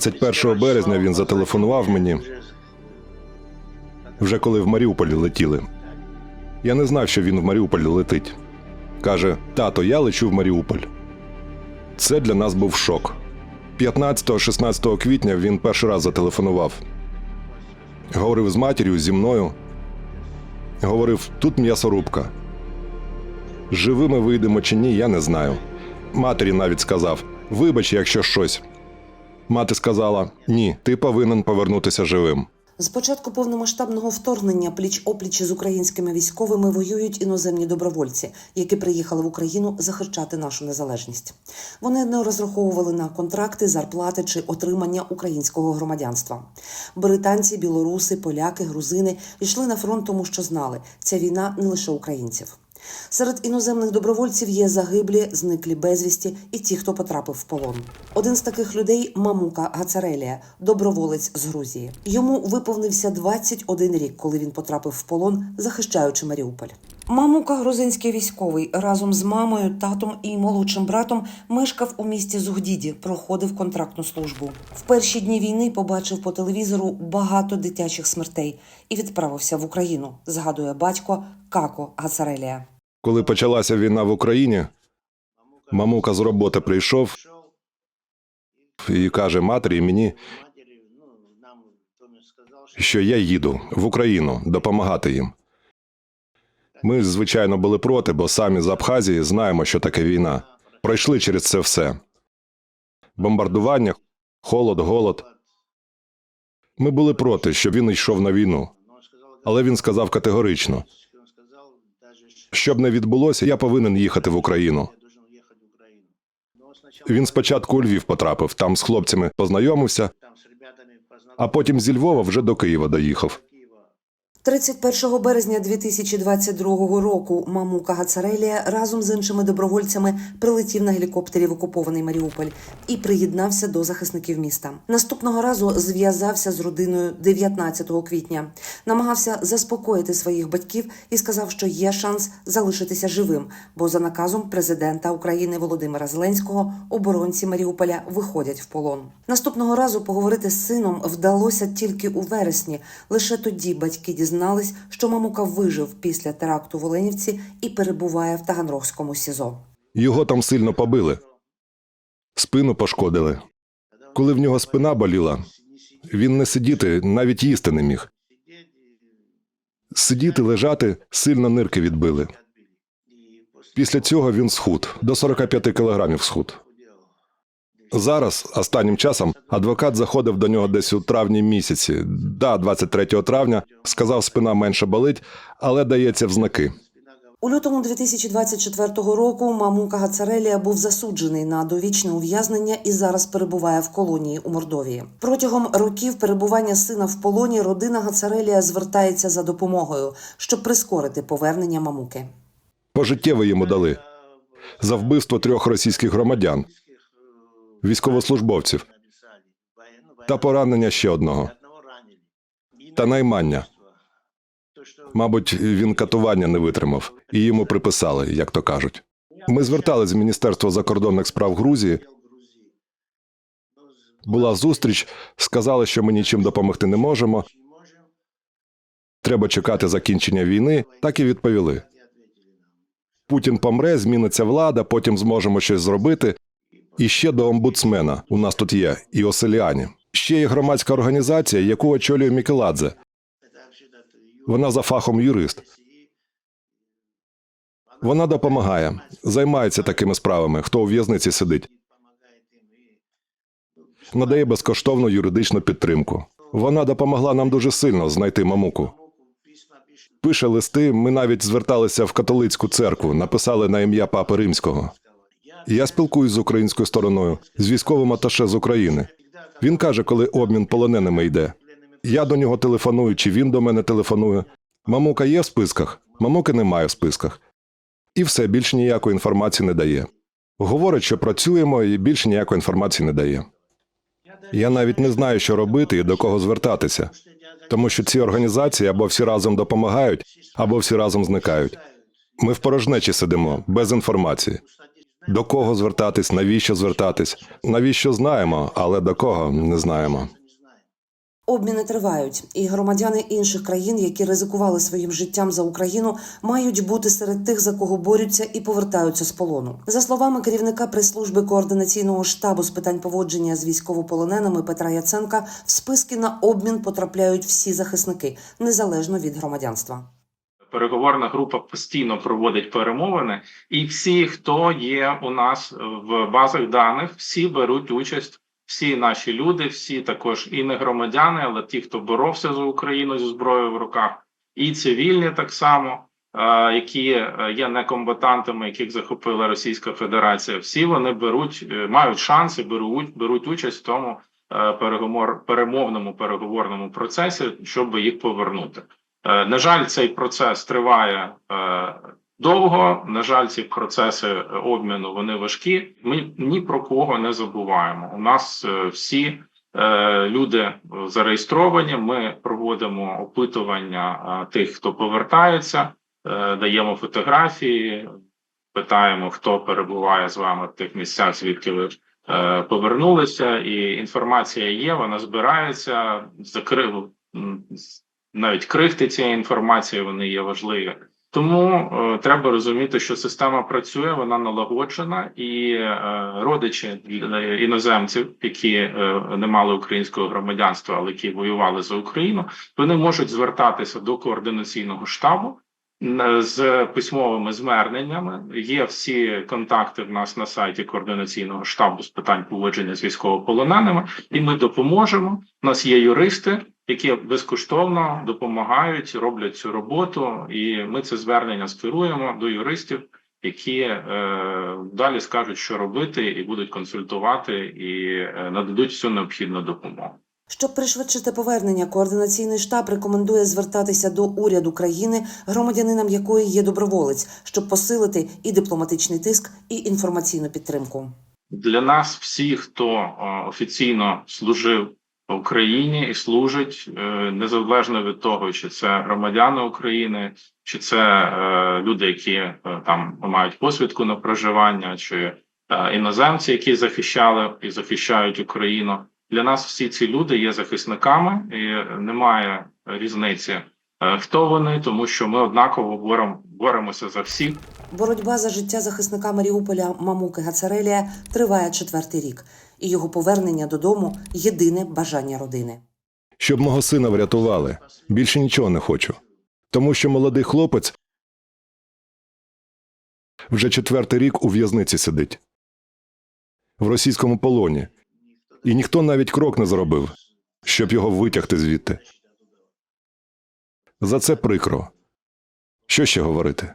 31 березня він зателефонував мені, вже коли в Маріуполі летіли. Я не знав, що він в Маріуполі летить. Каже: Тато, я лечу в Маріуполь. Це для нас був шок. 15-16 квітня він перший раз зателефонував. Говорив з матір'ю, зі мною. Говорив: тут м'ясорубка. Живими вийдемо чи ні, я не знаю. Матері навіть сказав: вибач, якщо щось. Мати сказала: ні, ти повинен повернутися живим. З початку повномасштабного вторгнення пліч опліч з українськими військовими воюють іноземні добровольці, які приїхали в Україну захищати нашу незалежність. Вони не розраховували на контракти, зарплати чи отримання українського громадянства. Британці, білоруси, поляки, грузини йшли на фронт, тому що знали, ця війна не лише українців. Серед іноземних добровольців є загиблі, зниклі безвісті і ті, хто потрапив в полон. Один з таких людей Мамука Гацарелія, доброволець з Грузії. Йому виповнився 21 рік, коли він потрапив в полон, захищаючи Маріуполь. Мамука, грузинський військовий, разом з мамою, татом і молодшим братом мешкав у місті Зугдіді, проходив контрактну службу. В перші дні війни побачив по телевізору багато дитячих смертей і відправився в Україну. Згадує батько Како Гацарелія. Коли почалася війна в Україні, мамука з роботи прийшов і каже матері мені, що я їду в Україну допомагати їм. Ми, звичайно, були проти, бо самі з Абхазії знаємо, що таке війна. Пройшли через це все: бомбардування, холод, голод. Ми були проти, щоб він йшов на війну. Але він сказав категорично: щоб не відбулося, я повинен їхати в Україну. Він спочатку у Львів потрапив, там з хлопцями познайомився, а потім зі Львова вже до Києва доїхав. 31 березня 2022 року Мамука Гацарелія разом з іншими добровольцями прилетів на гелікоптері в окупований Маріуполь і приєднався до захисників міста. Наступного разу зв'язався з родиною 19 квітня, намагався заспокоїти своїх батьків і сказав, що є шанс залишитися живим, бо за наказом президента України Володимира Зеленського оборонці Маріуполя виходять в полон. Наступного разу поговорити з сином вдалося тільки у вересні. Лише тоді батьки дізнались, що мамука вижив після теракту в Оленівці і перебуває в Таганрогському СІЗО. Його там сильно побили, спину пошкодили. Коли в нього спина боліла, він не сидіти, навіть їсти не міг. Сидіти, лежати, сильно нирки відбили. Після цього він схуд до 45 кілограмів схуд. Зараз, останнім часом, адвокат заходив до нього десь у травні місяці. Да, 23 травня, сказав, спина менше болить, але дається в знаки. У лютому 2024 року Мамука Гацарелія був засуджений на довічне ув'язнення і зараз перебуває в колонії у Мордовії. Протягом років перебування сина в полоні родина Гацарелія звертається за допомогою, щоб прискорити повернення мамуки. Пожиттєво йому дали за вбивство трьох російських громадян, військовослужбовців та поранення ще одного. Та наймання. Мабуть, він катування не витримав, і йому приписали, як то кажуть. Ми звертались в Міністерство закордонних справ Грузії. Була зустріч, сказали, що ми нічим допомогти не можемо. Треба чекати закінчення війни. Так і відповіли. Путін помре, зміниться влада, потім зможемо щось зробити. І ще до омбудсмена у нас тут є і Оселіані. Ще є громадська організація, яку очолює Мікеладзе. Вона за фахом юрист. Вона допомагає, займається такими справами, хто у в'язниці сидить. Надає безкоштовну юридичну підтримку. Вона допомогла нам дуже сильно знайти мамуку. Пише листи. Ми навіть зверталися в католицьку церкву, написали на ім'я Папи Римського. Я спілкуюсь з українською стороною, з військовим аташе з України. Він каже, коли обмін полоненими йде. Я до нього телефоную, чи він до мене телефонує. Мамука є в списках, мамуки немає в списках. І все більш ніякої інформації не дає. Говорить, що працюємо, і більше ніякої інформації не дає. Я навіть не знаю, що робити і до кого звертатися, тому що ці організації або всі разом допомагають, або всі разом зникають. Ми в порожнечі сидимо без інформації. До кого звертатись, навіщо звертатись? Навіщо знаємо, але до кого не знаємо. Обміни тривають, і громадяни інших країн, які ризикували своїм життям за Україну, мають бути серед тих, за кого борються і повертаються з полону. За словами керівника прес-служби координаційного штабу з питань поводження з військовополоненими Петра Яценка, в списки на обмін потрапляють всі захисники, незалежно від громадянства. Переговорна група постійно проводить перемовини, і всі, хто є у нас в базах даних, всі беруть участь. Всі наші люди, всі також і не громадяни, але ті, хто боровся за Україну зі зброєю в руках, і цивільні так само, е, які е, є некомбатантами, яких захопила Російська Федерація. Всі вони беруть, е, мають шанси, беруть беруть участь в тому переговор перемовному переговорному процесі, щоб їх повернути. Е, На жаль, цей процес триває е, довго. На жаль, ці процеси е, обміну вони важкі. Ми ні про кого не забуваємо. У нас всі люди зареєстровані. Ми проводимо опитування тих, хто повертається, даємо фотографії, питаємо, хто перебуває з вами в тих місцях, звідки ви повернулися. І інформація є, вона збирається. Закрив навіть крихти цієї інформації вони є важливі. Тому е, треба розуміти, що система працює, вона налагоджена, і е, родичі іноземців, які е, не мали українського громадянства, але які воювали за Україну, вони можуть звертатися до координаційного штабу з письмовими зверненнями. Є всі контакти в нас на сайті координаційного штабу з питань поводження з військовополоненими, і ми допоможемо. У нас є юристи, які безкоштовно допомагають, роблять цю роботу, і ми це звернення скеруємо до юристів, які е, далі скажуть, що робити, і будуть консультувати і е, нададуть всю необхідну допомогу. Щоб пришвидшити повернення, координаційний штаб рекомендує звертатися до уряду країни, громадянином якої є доброволець, щоб посилити і дипломатичний тиск, і інформаційну підтримку. Для нас всі, хто е, офіційно служив в Україні і служить, е, незалежно від того, чи це громадяни України, чи це е, люди, які там мають посвідку на проживання, чи іноземці, які захищали і захищають Україну. Для нас всі ці люди є захисниками, і немає різниці, е, хто вони, тому що ми однаково борем, боремося за всіх. Боротьба за життя захисника Маріуполя Мамуки Гацарелія триває четвертий рік, і його повернення додому єдине бажання родини. Щоб мого сина врятували. Більше нічого не хочу. Тому що молодий хлопець вже четвертий рік у в'язниці сидить в російському полоні, і ніхто навіть крок не зробив, щоб його витягти звідти. За це прикро. Що ще говорити?